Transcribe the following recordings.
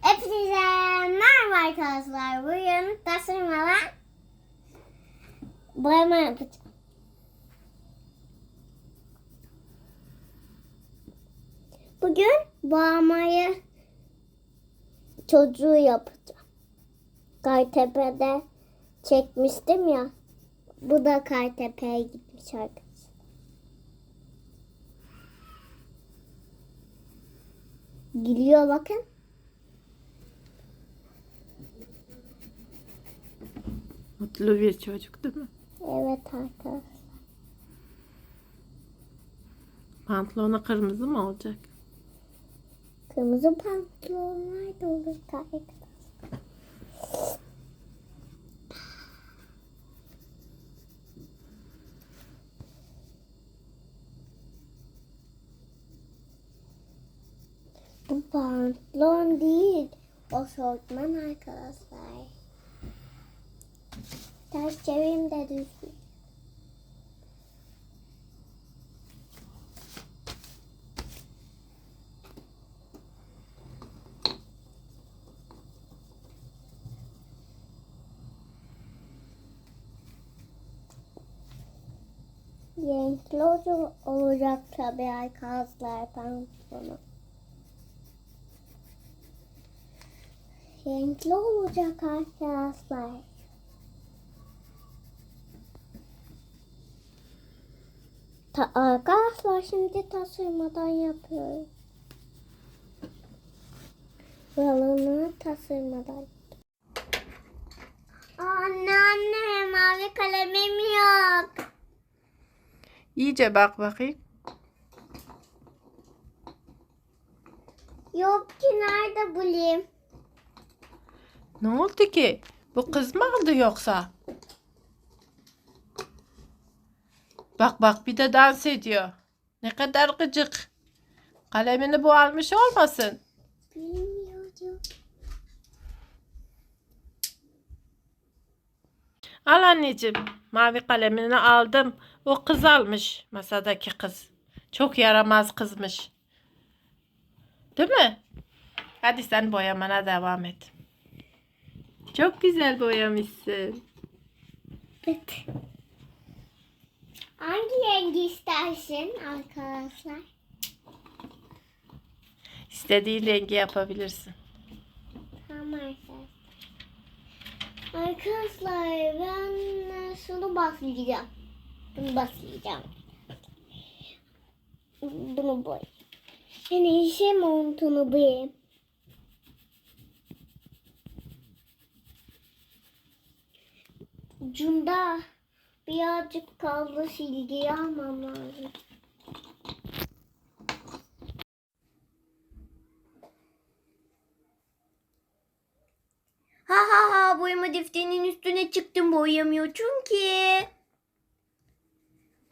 Hepinize merhaba arkadaşlar. Bugün tasarımla boyama yapacağım. Bugün boyamayı çocuğu yapacağım. Kaytepe'de çekmiştim ya. Bu da Kaytepe'ye gitmiş arkadaşlar. Gülüyor bakın. Mutlu bir çocuk değil mi? Evet arkadaşlar. Pantolonu kırmızı mı olacak? Kırmızı pantolonlar da olur gayet. Bu pantolon değil. O şortman arkadaşlar. Ters çevireyim de düzgün. Renkli olacak, tabii arkadaşlar pantolonu. Renkli olacak arkadaşlar. Ta arkadaşlar şimdi tasarmadan yapıyoruz. Buralarını tasarmadan. Anne anne mavi kalemim yok. İyice bak bakayım. Yok ki nerede bulayım? Ne oldu ki? Bu kız mı aldı yoksa? Bak bak bir de dans ediyor. Ne kadar gıcık. Kalemini bu almış olmasın. Bilmiyorum. Al anneciğim. Mavi kalemini aldım. O kız almış. Masadaki kız. Çok yaramaz kızmış. Değil mi? Hadi sen boyamana devam et. Çok güzel boyamışsın. Evet. Hangi rengi istersin arkadaşlar? İstediğin rengi yapabilirsin. Tamam arkadaşlar. Arkadaşlar ben şunu baslayacağım. Bunu baslayacağım. Bunu boy. En iyisi montunu boyayayım. Ucunda birazcık kaldı silgiyi almam lazım. Ha ha ha boyama defterinin üstüne çıktım boyayamıyor çünkü.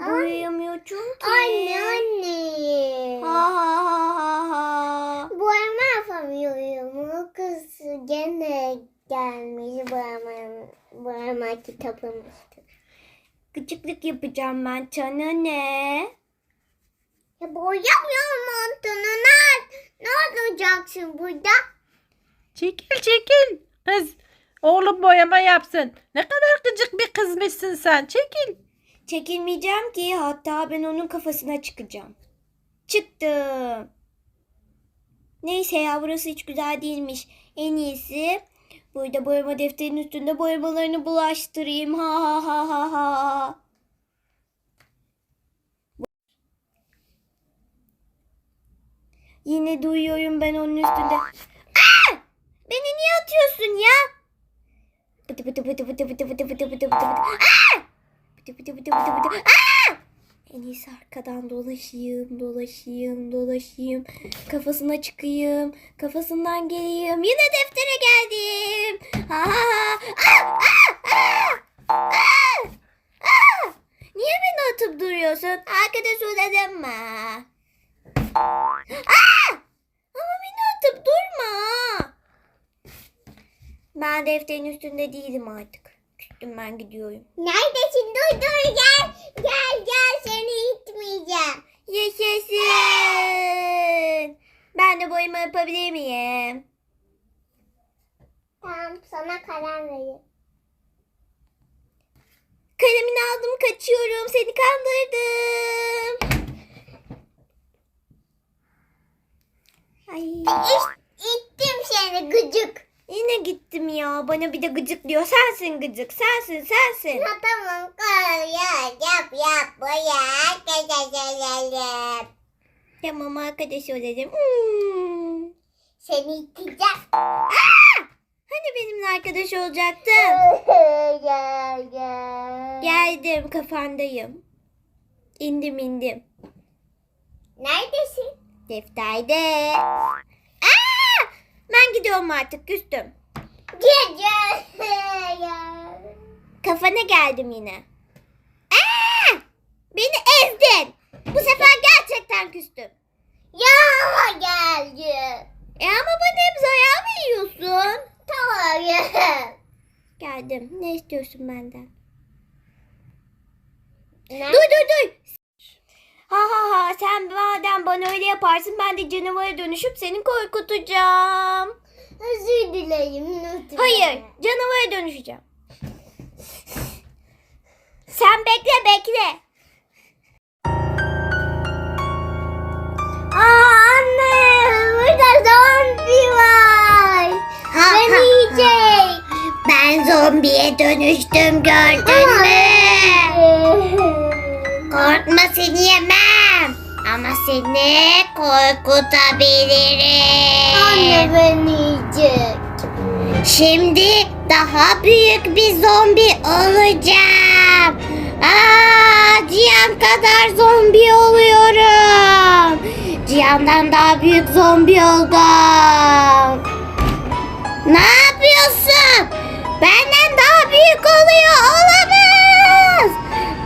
Boyayamıyor çünkü. Anne anne. Ha ha ha ha ha. Boyama yapamıyorum. Kız gene gelmiş boyama, boyama kitabımız. Gıcıklık yapacağım ben sana ne? Ya boyamıyorum montunu. Ne, ne olacaksın burada? Çekil çekil. Kız oğlum boyama yapsın. Ne kadar gıcık bir kızmışsın sen. Çekil. Çekilmeyeceğim ki hatta ben onun kafasına çıkacağım. Çıktım. Neyse ya burası hiç güzel değilmiş. En iyisi burada boyama defterinin üstünde boyamalarını bulaştırayım. Ha ha ha ha ha. Yine duyuyorum ben onun üstünde. Aa! Beni niye atıyorsun ya? Bıdı bıdı. Aa! En iyisi arkadan dolaşayım, dolaşayım, dolaşayım. Kafasına çıkayım, kafasından geleyim. Yine deftere geldim. Niye beni atıp duruyorsun? Arkadaş mı? Aa! Ama beni atıp durma. Ben defterin üstünde değilim artık. Küstüm ben gidiyorum. Neredesin? Dur dur gel. Gel gel seni itmeyeceğim. Yaşasın. Ben de boyama yapabilir miyim? Sana karar vereyim. Kalemini aldım kaçıyorum. Seni kandırdım. Ay. İttim seni gıcık. Yine gittim ya. Bana bir de gıcık diyor. Sensin gıcık. Sensin sensin. Ha, tamam ya yap yap boya. Gel Tamam arkadaş olalım. Hmm. Seni iteceğim. Benimle arkadaş olacaktın? gel gel. Geldim kafandayım. İndim indim. Neredesin? Defterde. Aa! Ben gidiyorum artık küstüm. Gel gel. gel. Kafana geldim yine. Aa! Beni ezdin. Bu sefer gerçekten küstüm. Ya geldi. E ama bana hep zarar. Tamam gel. Geldim. Ne istiyorsun benden? Ne? Dur dur dur. Ha ha ha sen madem bana öyle yaparsın ben de canavara dönüşüp seni korkutacağım. Özür dileyim lütfen. Hayır canavara dönüşeceğim. Sen bekle bekle. Aa zombiye dönüştüm gördün mü? Korkma seni yemem. Ama seni korkutabilirim. Anne beni yiyecek. Şimdi daha büyük bir zombi olacağım. Aa, Cihan kadar zombi oluyorum. Cihan'dan daha büyük zombi oldum. Ne yapıyorsun? Benden daha büyük oluyor olamaz.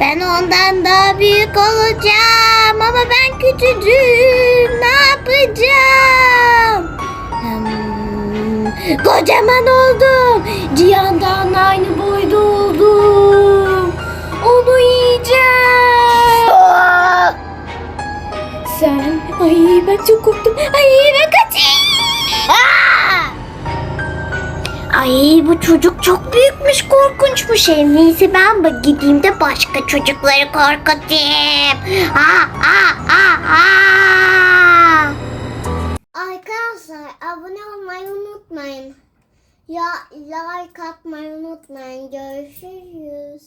Ben ondan daha büyük olacağım ama ben küçücüğüm. Ne yapacağım? Hmm, kocaman oldum. Cihan'dan aynı boyda oldum. Onu yiyeceğim. Sen, ay ben çok korktum. Ay ben kaçayım. Ay bu çocuk çok büyükmüş, korkunçmuş. En iyisi ben bak gideyim de başka çocukları korkutayım. Ha ha ha ha. Arkadaşlar abone olmayı unutmayın. Ya like atmayı unutmayın. Görüşürüz.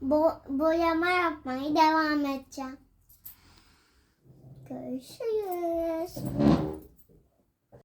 Bo boyama yapmayı devam edeceğim. Görüşürüz.